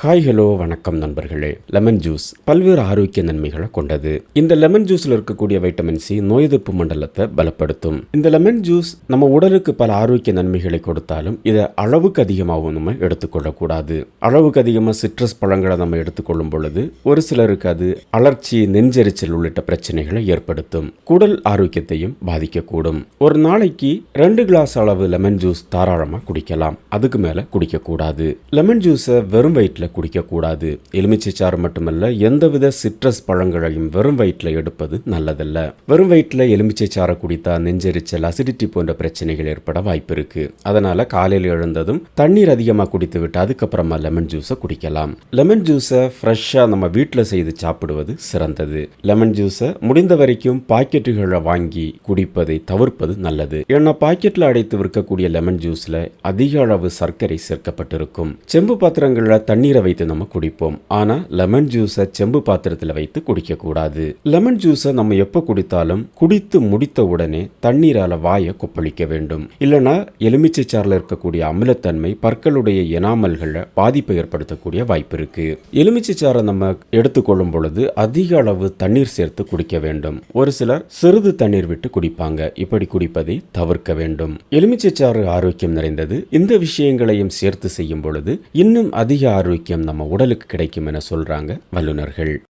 Hi hello வணக்கம் நண்பர்களே. Lemon juice பல்வேறு ஆரோக்கிய நன்மைகளை கொண்டது. இந்த லெமன் ஜூஸில் இருக்கக்கூடிய வைட்டமின் சி நோய் எதிர்ப்பு மண்டலத்தை பலப்படுத்தும். இந்த லெமன் ஜூஸ் நம்ம உடலுக்கு பல ஆரோக்கிய நன்மைகளை கொடுத்தாலும் இதை அளவுக்கு அதிகமாகவும் நம்ம எடுத்துக்கொள்ளக்கூடாது. அளவுக்கு அதிகமாக சிட்ரஸ் பழங்களை நம்ம எடுத்துக்கொள்ளும் பொழுது ஒரு சிலருக்கு அது அலர்ச்சி நெஞ்செரிச்சல் உள்ளிட்ட பிரச்சனைகளை ஏற்படுத்தும். குடல் ஆரோக்கியத்தையும் பாதிக்கக்கூடும். ஒரு நாளைக்கு ரெண்டு கிளாஸ் அளவு லெமன் ஜூஸ் தாராளமாக குடிக்கலாம். அதுக்கு மேலே குடிக்கக்கூடாது. லெமன் ஜூஸை வெறும் வயிற்றில் குடிக்கக்கூடாது. எலுமிச்சை சாறு மட்டுமல்ல எந்தவித சிட்ரஸ் பழங்களையும் வெறும் வயிற்றில் எடுப்பது நல்லதல்ல. வெறும் வயிற்றில் எலுமிச்சை சாறை குடித்தா நெஞ்செரிச்சல் அசிடிட்டி போன்ற பிரச்சனைகள் ஏற்பட வாய்ப்பு இருக்கு. அதனால காலையில் எழுந்ததும் தண்ணீர் அதிகமாக குடித்து விட்டு அதுக்கப்புறமா லெமன் ஜூஸை குடிக்கலாம். லெமன் ஜூஸை ஃப்ரெஷ்ஷாக நம்ம வீட்டில் செய்து சாப்பிடுவது சிறந்தது. லெமன் ஜூஸை முடிந்த வரைக்கும் பாக்கெட்டுகளை வாங்கி குடிப்பதை தவிர்ப்பது நல்லது. ஏன்னா பாக்கெட்டில் அடைத்து விற்கக்கூடிய லெமன் ஜூஸில் அதிக அளவு சர்க்கரை சேர்க்கப்பட்டிருக்கும். செம்பு பாத்திரங்களில் தண்ணீர் வைத்து நம்ம குடிப்போம். ஆனால் லெமன் ஜூஸை செம்பு பாத்திரத்தில் வைத்து குடிக்கக்கூடாது. லெமன் ஜூஸை நம்ம எப்போ குடித்தாலும் குடித்து முடித்த உடனே தண்ணீரால வாயை கொப்பளிக்க வேண்டும். இல்லைனா எலுமிச்சை சாறில் இருக்கக்கூடிய அமிலத்தன்மை பற்களுடைய எனாமல்களை பாதிப்பை ஏற்படுத்தக்கூடிய வாய்ப்பு இருக்கு. எலுமிச்சை சாறை நம்ம எடுத்துக்கொள்ளும் பொழுது அதிக அளவு தண்ணீர் சேர்த்து குடிக்க வேண்டும். ஒரு சிலர் சிறிது தண்ணீர் விட்டு குடிப்பாங்க. இப்படி குடிப்பதை தவிர்க்க வேண்டும். எலுமிச்சை சாறு ஆரோக்கியம் நிறைந்தது. இந்த விஷயங்களையும் சேர்த்து செய்யும் பொழுது இன்னும் அதிக ஆரோக்கியம் நம்ம உடலுக்கு கிடைக்கும் என சொல்றாங்க வல்லுநர்கள்.